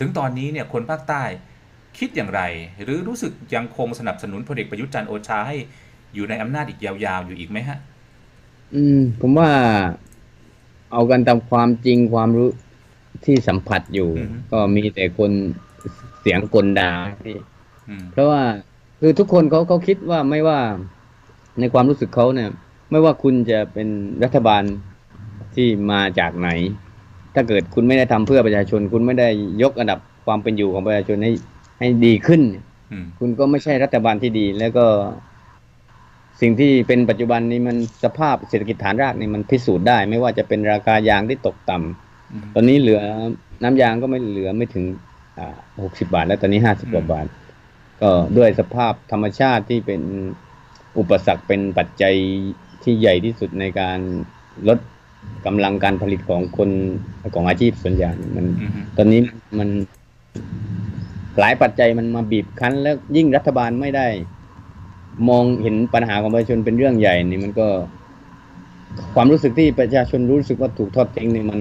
ถึงตอนนี้เนี่ยคนภาคใต้คิดอย่างไร หรือรู้สึกยังคงสนับสนุนพลเอกประยุทธ์จันทร์โอชาให้อยู่ในอำนาจอีกยาวๆอยู่อีกไหมฮะ อืม ผมว่าเอากันตามความจริงความรู้ที่สัมผัสอยู่อือฮึก็มีแต่คนเสียงกลด่าพี่อืมเพราะว่าคือทุกคนเขาเขาคิดว่าไม่ว่าในความรู้สึกเขาเนี่ย ไม่ว่าคุณจะเป็นรัฐบาลที่มาจากไหน ถ้าเกิดคุณไม่ได้ทำเพื่อประชาชน คุณไม่ได้ยกอันดับความเป็นอยู่ของประชาชนให้ให้ดีขึ้นอืมคุณก็ไม่ใช่รัฐบาลที่ดี แล้วก็ สิ่งที่เป็นปัจจุบันนี้มันสภาพเศรษฐกิจฐานรากนี่มันพิสูจน์ได้ ไม่ว่าจะเป็นราคายางที่ตกต่ำอืมตอนนี้เหลือน้ำยางก็ไม่เหลือไม่ถึงอ่าหกสิบาท แล้วตอนนี้ห้าสิบกว่าบาท ก็ด้วยสภาพธรรมชาติที่เป็นอุปสรรคเป็นปัจจัยที่ใหญ่ที่สุดในการลด กำลังการผลิตของคนของอาชีพส่วนใหญ่มันอืมตอนนี้มันหลายปัจจัยมันมาบีบคั้น แล้วยิ่งรัฐบาลไม่ได้ มองเห็นปัญหาของประชาชนเป็นเรื่องใหญ่นี่มันก็ ความรู้สึกที่ประชาชนรู้สึกว่าถูกทอดทิ้งนี่มัน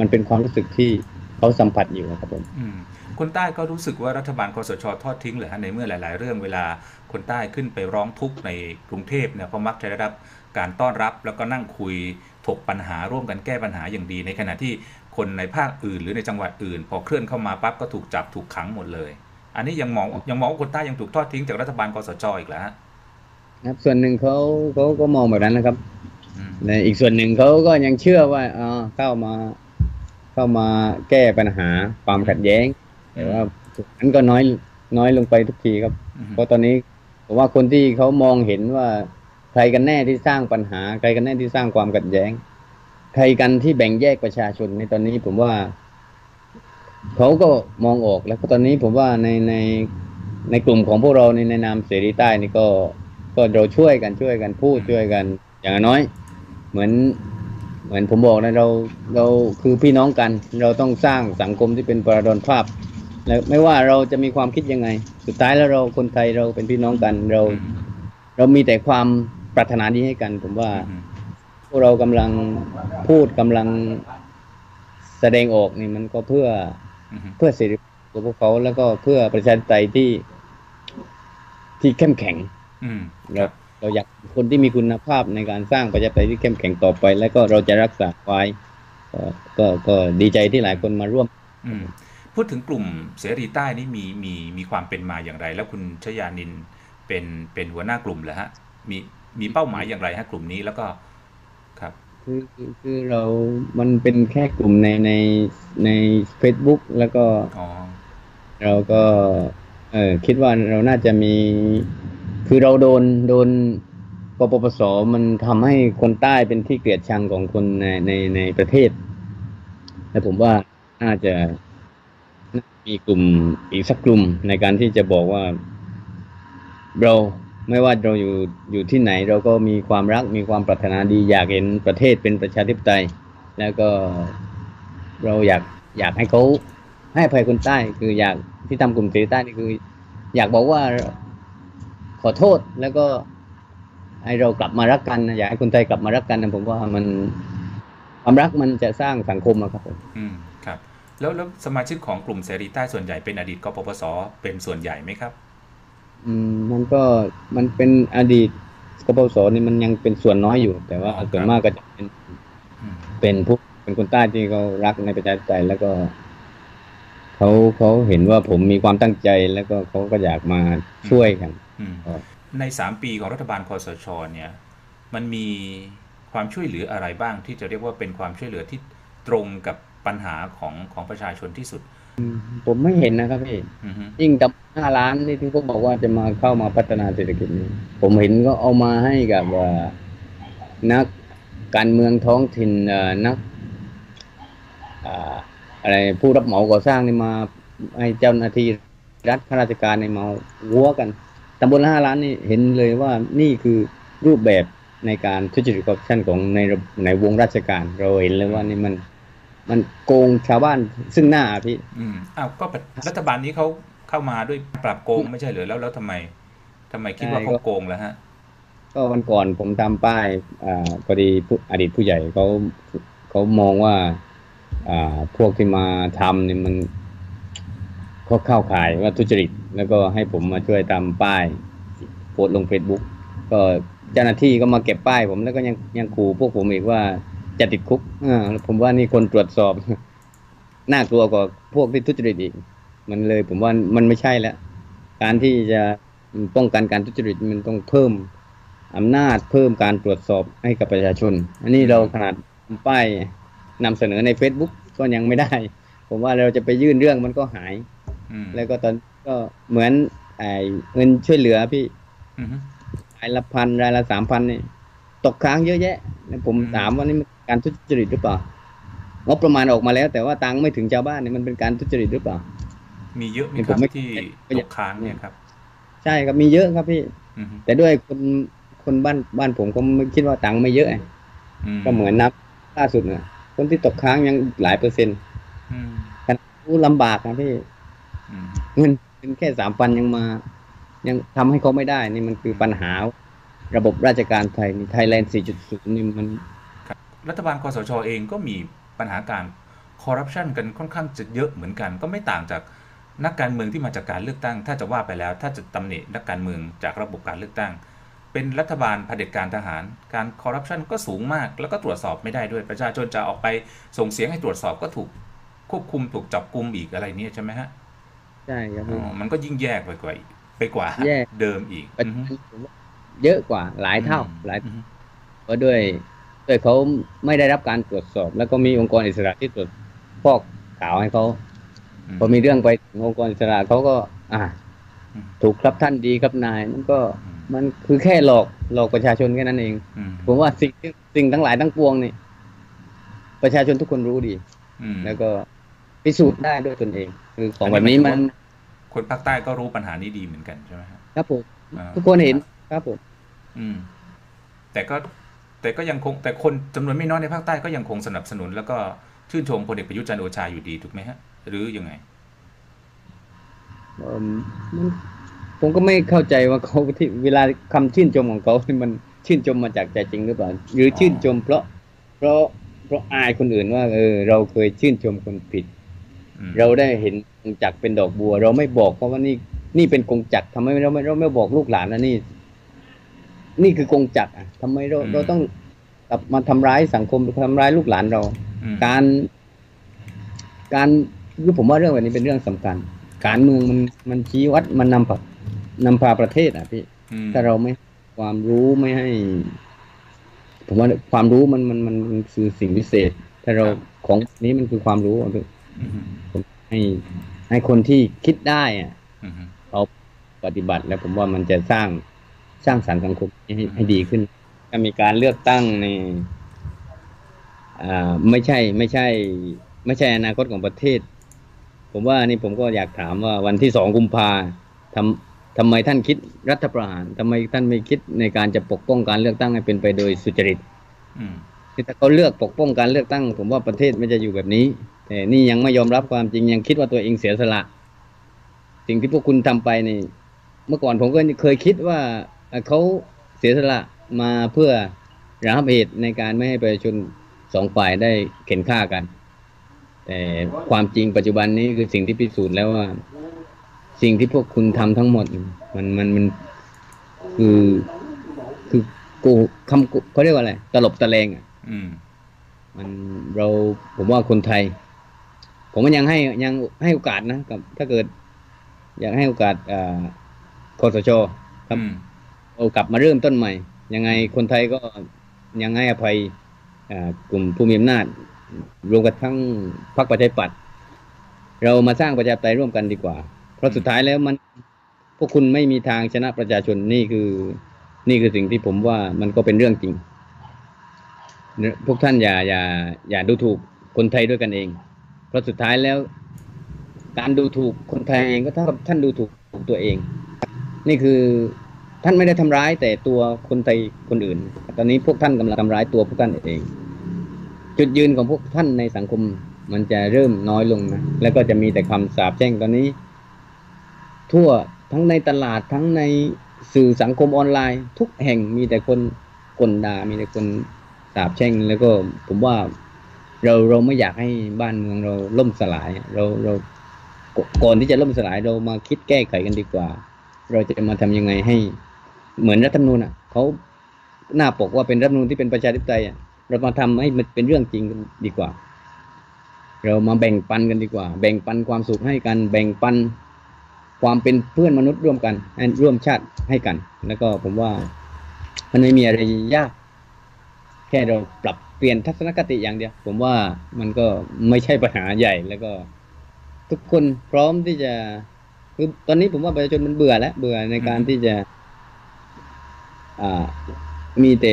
มันเป็นความรู้สึกที่เขาสัมผัสอยู่ครับผมอืมคนใต้ก็รู้สึกว่ารัฐบาลคอสชทอดทิ้งเหรอฮะในเมื่อหลาย ๆ เรื่องเวลาคนใต้ขึ้นไปร้องทุกข์ในกรุงเทพเนี่ยก็มักจะได้รับการต้อนรับแล้วก็นั่งคุย ถกปัญหาร่วมกันแก้ปัญหาอย่างดี ในขณะที่คนในภาคอื่น หรือในจังหวัดอื่น พอเคลื่อนเข้ามาปั๊บก็ถูกจับถูกขังหมดเลย อันนี้ยังมองยังมองว่าคนใต้ยังถูกทอดทิ้งจากรัฐบาลคอสชอีกแล้วฮะนะครับส่วนหนึ่งเขาเขาก็มองแบบนั้นนะครับอืมในอีกส่วนหนึ่งเขาก็ยังเชื่อว่าอ๋อเข้ามาเข้ามาแก้ปัญหาความขัดแย้งแต่ว่านั้นก็น้อยน้อยลงไปทุกทีครับอืมเพราะตอนนี้ผมว่าคนที่เขามองเห็นว่า ใครกันแน่ที่สร้างปัญหา ใครกันแน่ที่สร้างความขัดแย้ง ใครกันที่แบ่งแยกประชาชนในตอนนี้ผมว่า เขาก็มองออกแล้วก็ตอนนี้ผมว่าในในในกลุ่มของพวกเราในในนามเสรีใต้นี่ก็ก็เราช่วยกันช่วยกันพูดช่วยกัน อย่างน้อย เหมือนเหมือนผมบอกนะเราเราคือพี่น้องกัน เราต้องสร้างสังคมที่เป็นประดนภาพแล้วไม่ว่าเราจะมีความคิดยังไง สุดท้ายแล้วเราคนไทยเราเป็นพี่น้องกันเรา เรามีแต่ความ ปรารถนาดีให้กัน ผมว่าอืมพวกเรากำลังพูดกำลังแสดงออกนี่มันก็เพื่ออืมเพื่อเสรีภาพของพวกเขาแล้วก็เพื่อประชาธิปไตยที่ที่เข้มแข็งอืมเราเราอยากคนที่มีคุณภาพในการสร้างประชาธิปไตยที่เข้มแข็งต่อไป แล้วก็เราจะรักษาไว้ก็ก็ก็ดีใจที่หลายคนมาร่วม อืมพูดถึงกลุ่มเสรีใต้นี่มีมีมีความเป็นมาอย่างไร แล้วคุณชยานินเป็นเป็นหัวหน้ากลุ่มเหรอฮะมี มีเป้าหมายอย่างไรฮะกลุ่มนี้แล้วก็ครับคือคือคือเรามันเป็นแค่กลุ่มในในใน Facebook แล้วก็อ๋อเราก็เออคิดว่าเราน่าจะมี คือเราโดนโดนกปปสมันทำให้คนใต้เป็นที่เกลียดชังของคนในในในประเทศ และผมว่าน่าจะน่ามีกลุ่มอีกสักกลุ่มในการที่จะบอกว่า เรา ไม่ว่าเราอยู่อยู่ที่ไหนเราก็มีความรักมีความปรารถนาดี อยากเห็นประเทศเป็นประชาธิปไตย แล้วก็เราอยากอยากให้เขาให้ภัยคนใต้คืออยากที่ทำกลุ่มเสรีใต้นี่คือ อยากบอกว่าขอโทษแล้วก็ให้เรากลับมารักกัน อยากให้คนไทยกลับมารักกันนะผมว่ามันความรักมันจะสร้างสังคมอะครับผมอืมครับ แล้วแล้วสมาชิกของกลุ่มเสรีใต้ส่วนใหญ่เป็นอดีตกปปสเป็นส่วนใหญ่ไหมครับ อืมมันก็มันเป็นอดีตกปปสนี่มันยังเป็นส่วนน้อยอยู่ แต่ว่าอ๋อครับส่วนมากก็จะเป็นอืมเป็นพวกเป็นคนใต้ที่เขารักในประชาธิปไตยแล้วก็เขาเขาเห็นว่าผมมีความตั้งใจแล้วก็เขาก็อยากมาช่วยกันอืมครับในสามปีของรัฐบาลคอสชเนี่ย มันมีความช่วยเหลืออะไรบ้างที่จะเรียกว่าเป็นความช่วยเหลือที่ตรงกับปัญหาของของประชาชนที่สุด ผมไม่เห็นนะครับพี่อือฮึยิ่งกับ ห้าล้านนี่ที่เขาบอกว่าจะมาเข้ามาพัฒนาเศรษฐกิจนี้ ผมเห็นก็เอามาให้กับนักการเมืองท้องถิ่นนักอะไรผู้รับเหมาก่อสร้างนี่มาให้เจ้าหน้าที่รัฐข้าราชการนี่มาวัวกันตำบลละห้าล้านนี่เห็นเลยว่านี่คือรูปแบบในการทุจริตคอร์รัปชันของในในวงราชการเราเห็นเลยว่านี่มันมันโกงชาวบ้านซึ่งหน้าอะพี่ อืมอ้าวก็รัฐบาลนี้เขา เข้ามาด้วยปรับโกงไม่ใช่เหรือแล้วแล้วทำไมทำไมคิดว่าใช่เขาก็โกงแล้วฮะ ก็วันก่อนผมทำป้ายอ่าพอดีผู้อดีตผู้ใหญ่เขาเขามองว่า อ่าพวกที่มาทำเนี่ยมันเขาเข้าขายว่าทุจริต แล้วก็ให้ผมมาช่วยทำป้ายโพสต์ลงเฟซบุ๊กก็เจ้าหน้าที่ก็มาเก็บป้ายผมแล้วก็ยังยังขู่พวกผมอีกว่าจะติดคุกอ่าผมว่านี่คนตรวจสอบ น่ากลัวกว่าพวกที่ทุจริตอีก มันเลยผมว่ามันไม่ใช่แล้ว การที่จะป้องกันการทุจริตมันต้องเพิ่มอำนาจเพิ่มการตรวจสอบให้กับประชาชน อันนี้เราขนาดป้ายนำเสนอใน Facebook ก็ยังไม่ได้ ผมว่าเราจะไปยื่นเรื่องมันก็หายอืมแล้วก็ตอนก็เหมือนไอ้เงินช่วยเหลือพี่อืมรายละพันรายละสามพันนี่ตกค้างเยอะแยะแล้วผมอืมถามว่านี่มันการทุจริตหรือเปล่างบประมาณออกมาแล้ว แต่ว่าตังค์ไม่ถึงชาวบ้านเนี่ยมันเป็นการทุจริตหรือเปล่า มีเยอะไหมนี่คผรับมไม่ที่ไม่ตอยากกค้างเนี่ยครับ ใช่ครับมีเยอะครับพี่อืมแต่ด้วยคนคนบ้านบ้านผมก็ไม่คิดว่าตังค์ไม่เยอะไงก็เหมือนนับล่าสุดน่ะคนที่ตกค้างยังหลายเปอร์เซ็นต์อืมกันรู้ลำบากนะพี่อืมเงินเงินแค่สามพันยังมา ยังทำให้เขาไม่ได้ นี่มันคือปัญหา ระบบราชการไทยนี่ไทยแลนด์ 4.0 นี่มันครับรัฐบาลคอสชเองก็มีปัญหาการคอร์รัปชันกันค่อนข้างจะเยอะเหมือนกัน ก็ไม่ต่างจาก นักการเมืองที่มาจากการเลือกตั้ง ถ้าจะว่าไปแล้ว ถ้าจะตำหนินักการเมืองจากระบบการเลือกตั้ง เป็นรัฐบาลเผด็จการทหาร การคอร์รัปชันก็สูงมาก แล้วก็ตรวจสอบไม่ได้ด้วยประชาชนจะออกไปส่งเสียงให้ตรวจสอบก็ถูกควบคุมถูกจับกุมอีกอะไรเนี้ใช่ไหมฮะใช่ครับอ๋พี่อมันก็ยิ่งแยกไปกว่าไปกว่าแยกเดิมอีกปัจอืจุอฮึบันผมว่าเยอะกว่าหลายเท่าอืมหลายอือฮึเพราะด้วยด้วยเขาไม่ได้รับการตรวจสอบ แล้วก็มีองค์กรอิสระที่ตรวจพอกข่าวให้เขาอืม พอมีเรื่องไปถึงองค์กรอิสระเขาก็ อ่าอืมถูกครับท่านดีครับนาย มันก็อืมมันคือแค่หลอกหลอกประชาชนแค่นั้นเองอืมผมว่าสิ่งที่สิ่งทั้งหลายทั้งปวงนี่ประชาชนทุกคนรู้ดีอืมแล้วก็พิสูจน์ได้ด้วยตนเอง คือของแบบนี้มัน คนภาคใต้ก็รู้ปัญหานี้ดีเหมือนกันใช่ไหมฮะครับผมอ่าทุกคนเห็นครับผมอืม แต่ก็ แต่ก็ยังคงแต่คนจำนวนไม่น้อยในภาคใต้ก็ยังคงสนับสนุน แล้วก็ชื่นชมพลเอกประยุทธ์จันทร์โอชาอยู่ดีถูกไหมฮะ หรือยังไงเอิ่มมันผมก็ไม่เข้าใจว่าเขาที่เวลาคำชื่นชมของเขานี่มันชื่นชมมาจากใจจริงหรือเปล่า หรือชื่นชม เพราะ เพราะเพราะอายคนอื่นว่าเออเราเคยชื่นชมคนผิดอืมเราได้เห็นกงจักรเป็นดอกบัว เราไม่บอกเขาว่านี่นี่เป็นกงจักรทำไมเราไม่เราไม่บอกลูกหลานนะนี่ นี่คือกงจักรอะทำไมเราเราต้องกลับมาทำร้ายสังคมทำร้ายลูกหลานเราอืมการ การคือผมว่าเรื่องแบบนี้เป็นเรื่องสำคัญ การเมืองมันมันชี้วัดมันนำพานำพาประเทศอะพี่อืมถ้าเราไม่ความรู้ไม่ให้ ผมว่าความรู้มันมันมันมันคือสิ่งพิเศษ ถ้าเราของนี้มันคือความรู้อะพี่อืมให้ให้คนที่คิดได้อะอืมปฏิบัติแล้วผมว่ามันจะสร้าง สร้างสรรค์สังคมให้ให้ดีขึ้นถ้ามีการเลือกตั้งในอ่าไม่ใช่ไม่ใช่ ไม่ใช่อนาคตของประเทศ ผมว่านี่ผมก็อยากถามว่าวันที่สองกุมภาทำทำไมท่านคิดรัฐประหารทำไมท่านไม่คิดในการจะปกป้องการเลือกตั้งให้เป็นไปโดยสุจริตอืมที่ถ้าเขาเลือกปกป้องการเลือกตั้ง ผมว่าประเทศไม่จะอยู่แบบนี้ แต่นี่ยังไม่ยอมรับความจริงยังคิดว่าตัวเองเสียสละ สิ่งที่พวกคุณทำไปนี่ เมื่อก่อนผมก็เคยคิดว่า เอ่อเขาเสียสละมาเพื่อระงับเหตุในการไม่ให้ประชาชนสองฝ่ายได้เข็นฆ่ากัน แต่ความจริงปัจจุบันนี้คือสิ่งที่พิสูจน์แล้วว่า สิ่งที่พวกคุณทำทั้งหมด มันมันมันคือคือกูคำกูเขาเรียกว่าอะไร ตลบตะเลงอะอืมมันเราผมว่าคนไทย ผมว่ายังให้ยังให้โอกาสนะกับ ถ้าเกิด อยากให้โอกาสอ่าคอสชครับอืม เอากลับมาเริ่มต้นใหม่ ยังไงคนไทยก็ยังให้อภัยกลุ่มผู้มีอำนาจ รวมกันทั้งพรรคประชาธิปัตย์เรามาสร้างประชาธิปไตยร่วมกันดีกว่า เพราะสุดท้ายแล้วมันพวกคุณไม่มีทางชนะประชาชนนี่คือ นี่คือสิ่งที่ผมว่ามันก็เป็นเรื่องจริง พวกท่านอย่าอย่าอย่าดูถูกคนไทยด้วยกันเอง เพราะสุดท้ายแล้ว การดูถูกคนไทยเองก็เท่ากับท่านดูถูกตัวเอง นี่คือ ท่านไม่ได้ทำร้ายแต่ตัวคนไทยคนอื่น ตอนนี้พวกท่านกำลังทำร้ายตัวพวกท่านเอง จุดยืนของพวกท่านในสังคมมันจะเริ่มน้อยลงนะ แล้วก็จะมีแต่คำสาปแช่งตอนนี้ ทั่วทั้งในตลาดทั้งในสื่อสังคมออนไลน์ ทุกแห่งมีแต่คนกลด่ามีแต่คนสาปแช่ง แล้วก็ผมว่าเราเราไม่อยากให้บ้านเมืองเราล่มสลาย เราเรากก่อนที่จะล่มสลายเรามาคิดแก้ไขกันดีกว่า เราจะมาทำยังไงให้ เหมือนรัฐธรรมนูญอะเขาหน้าปกว่าเป็นรัฐธรรมนูญที่เป็นประชาธิปไตยอะเรามาทำให้มันเป็นเรื่องจริงดีกว่า เรามาแบ่งปันกันดีกว่า แบ่งปันความสุขให้กัน แบ่งปันความเป็นเพื่อนมนุษย์ร่วมกันร่วมชาติให้กัน แล้วก็ผมว่ามันไม่มีอะไรยาก แค่เราปรับเปลี่ยนทัศนคติอย่างเดียว ผมว่ามันก็ไม่ใช่ปัญหาใหญ่แล้วก็ ทุกคนพร้อมที่จะคือตอนนี้ผมว่าประชาชนมันเบื่อแล้วเบื่อในการที่จะ มีแต่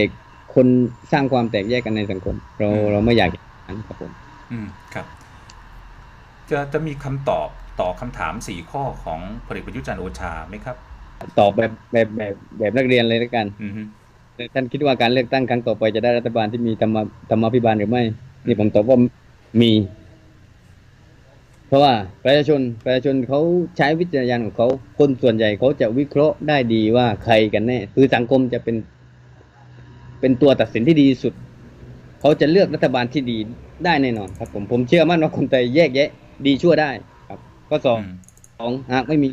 คนสร้างความแตกแยกกันในสังคม เราเราไม่อยากอย่างนั้นครับผม อืมครับ จะจะมีคำตอบต่อคำถามสี่ข้อของพลเอกประยุทธ์จันทร์โอชาไหมครับ ตอบแบบแบบแบบแบบนักเรียนเลยแล้วกันอืมฮึท่านคิดว่าการเลือกตั้งครั้งต่อไปจะได้รัฐบาลที่มีธรรมธรรมาภิบาลหรือไม่ นี่ผมตอบว่ามี เพราะว่าประชาชนประชาชนเขาใช้วิจารณญาณของเขาคนส่วนใหญ่เขาจะวิเคราะห์ได้ดีว่าใครกันแน่คือสังคมจะเป็น เป็นตัวตัดสินที่ดีที่สุด เขาจะเลือกรัฐบาลที่ดีได้แน่นอนครับ ผมผมเชื่อมั่นว่าคนไทยแยกแยะ ดีชั่วได้ครับข้อสองอืมสองหากไม่มี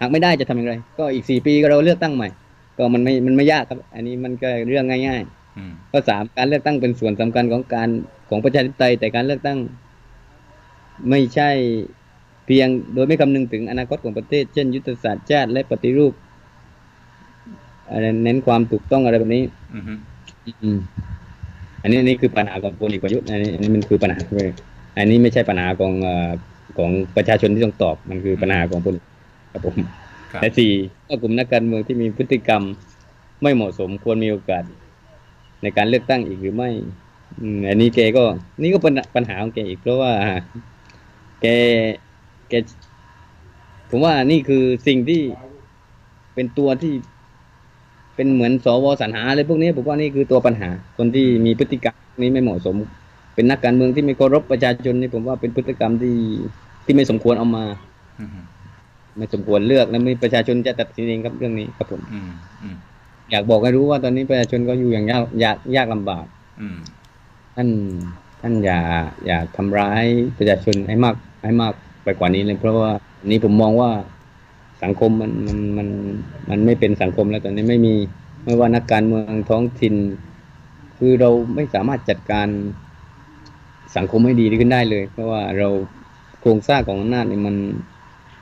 หากไม่ได้จะทำอย่างไร ก็อีกสี่ปีก็เราเลือกตั้งใหม่ ก็มันไม่มันไม่ยากครับ อันนี้มันก็เรื่องง่ายๆอืมข้อสามการเลือกตั้งเป็นส่วนสำคัญของการของประชาธิปไตยแต่การเลือกตั้ง ไม่ใช่เพียงโดยไม่คำนึงถึงอนาคตของประเทศ เช่น ยุทธศาสตร์ชาติและปฏิรูปอะไรเน้นความถูกต้องอะไรแบบนี้อืมฮึอืมอันนี้อันนี้คือปัญหาของพลเอกประยุทธ์อันนี้อันนี้มันคือปัญหาเลยอันนี้ไม่ใช่ปัญหาของเอ่อของประชาชนที่ต้องตอบมันคือปัญหาของพลครับผมครับและสี่ก็กลุ่มนักการเมืองที่มีพฤติกรรมไม่เหมาะสมควรมีโอกาส ในการเลือกตั้งอีกหรือไม่อืมอันนี้แกก็ นี่ก็เป็นปัญหาของแกอีกเพราะว่า แกแกผมว่านี่คือสิ่งที่เป็นตัวที่เป็นเหมือนสวสรรหาอะไรพวกนี้ผมว่านี่คือตัวปัญหา คนที่มีพฤติกรรมนี้ไม่เหมาะสม เป็นนักการเมืองที่ไม่เคารพประชาชนนี่ผมว่าเป็นพฤติกรรมที่ที่ไม่สมควรเอามาอืมฮึไม่สมควรเลือกและไม่ประชาชนจะตัดสินเองครับเรื่องนี้ครับผมอืมอืมอยากบอกให้รู้ว่าตอนนี้ประชาชนก็อยู่อย่างยากยากยากลำบากอืมท่านท่านอย่าอย่าทำร้ายประชาชนให้มาก ให้มากไปกว่านี้เลยเพราะว่าอันนี้ผมมองว่าสังคมมันมันมันมันไม่เป็นสังคมแล้วตอนนี้ไม่มีไม่ว่านักการเมืองท้องถิ่น คือเราไม่สามารถจัดการสังคมให้ดีขึ้นได้เลย เพราะว่าเราโครงสร้างของอำนาจเนี่ยมัน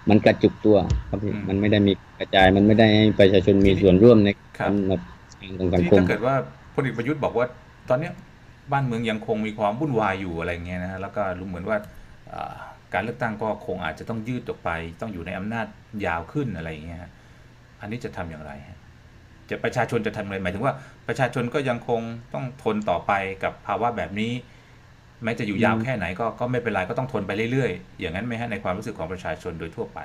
มันกระจุกตัวครับพี่มันไม่ได้มีกระจายมันไม่ได้ให้ประชาชนมีส่วนร่วมในครับการแบบของสังที่คมถ้าเกิดว่าพลเอกประยุทธ์บอกว่า ตอนเนี้ยบ้านเมืองยังคงมีความวุ่นวายอยู่อะไรเงี้ยนะฮะแล้วก็รู้เหมือนว่าอ่า การเลือกตั้งก็คงอาจจะต้องยืดออกไป ต้องอยู่ในอำนาจยาวขึ้นอะไรอย่างเงี้ยฮะอันนี้จะทำอย่างไรฮะจะประชาชนจะทำอะไรหมายถึงว่าประชาชนก็ยังคงต้องทนต่อไปกับภาวะแบบนี้แม้จะอยู่ยาวอืมแค่ไหนก็ก็ไม่เป็นไรก็ต้องทนไปเรื่อยๆ อย่างนั้นไหมฮะในความรู้สึกของประชาชนโดยทั่วไป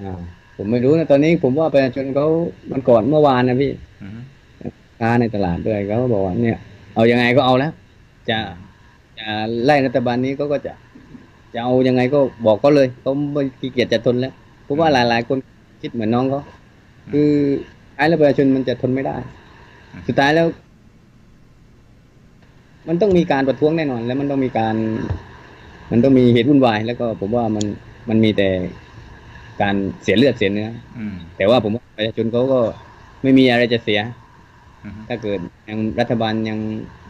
อ่าผมไม่รู้นะตอนนี้ผมว่าประชาชนเขามันก่อนเมื่อวานนะพี่อืมค้าในตลาดด้วยเขาก็บอกว่าเนี่ย เอายังไงก็เอาแล้ว จะจะไล่รัฐบาลนี้เขาก็จะ จะเอายังไงก็บอกเขาเลยเขาไม่ขี้เกียจจะทนแล้วเพราะว่าหลาย ๆ คนคิดเหมือนน้องเขาคือท้ายแล้วประชาชนมันจะทนไม่ได้ สุดท้ายแล้ว มันต้องมีการประท้วงแน่นอน แล้วมันต้องมีการ มันต้องมีเหตุวุ่นวาย แล้วก็ผมว่ามันมันมีแต่การเสียเลือดเสียเนื้ออแต่ว่าผมว่าประชาชนเขาก็ไม่มีอะไรจะเสียถ้าเกิดยังรัฐบาลยัง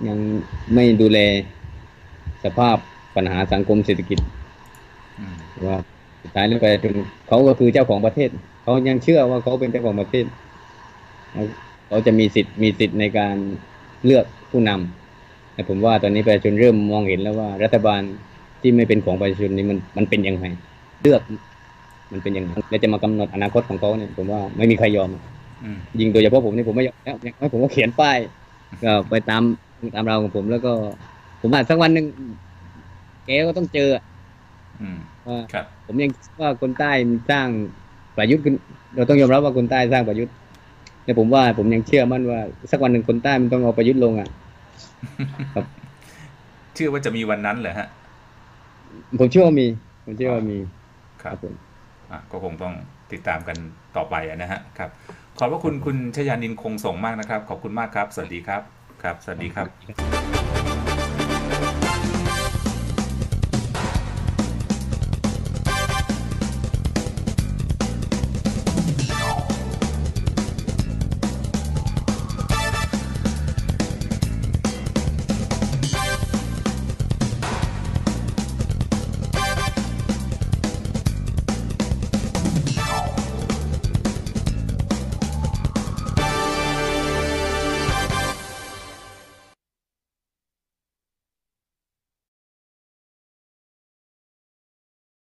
ยังไม่ดูแลสภาพ ปัญหาสังคมเศรษฐกิจอืมว่าสุดท้ายแล้วประชาชนเขาก็คือเจ้าของประเทศ เขายังเชื่อว่าเขาเป็นเจ้าของประเทศเขาเขาจะมีสิทธิ์มีสิทธิ์ในการเลือกผู้นำแต่ผมว่าตอนนี้ประชาชนเริ่มมองเห็นแล้วว่า รัฐบาลที่ไม่เป็นของประชาชนนี่มันมันเป็นยังไงเลือกมันเป็นยังไงและจะมากำหนดอนาคตของเขาเนี่ยผมว่าไม่มีใครยอมอืมยิงโดยเฉพาะผมนี่ผมไม่ยอมแล้วอย่างน้อยผมก็เขียนป้ายก็ไปตามตามเราของผมแล้วก็ ผมว่าสักวันหนึ่ง แกก็ต้องเจออืมว่าครับ ผมยังคิดว่าคนใต้มันสร้างประยุทธ์ขึ้นเราต้องยอมรับว่าคนใต้สร้างประยุทธ์แต่ผมว่าผมยังเชื่อมั่นว่า สักวันหนึ่งคนใต้มันต้องเอาประยุทธ์ลงอะเชื่อว่าจะมีวันนั้นเหรอฮะ ผมเชื่อว่ามี ผมเชื่อว่ามี ครับผมอะก็คงต้องติดตามกันต่อไปอะนะฮะครับ ขอบพระคุณคุณชยานินคงส่งมากนะครับ ขอบคุณมากครับ สวัสดีครับ ครับ สวัสดีครับ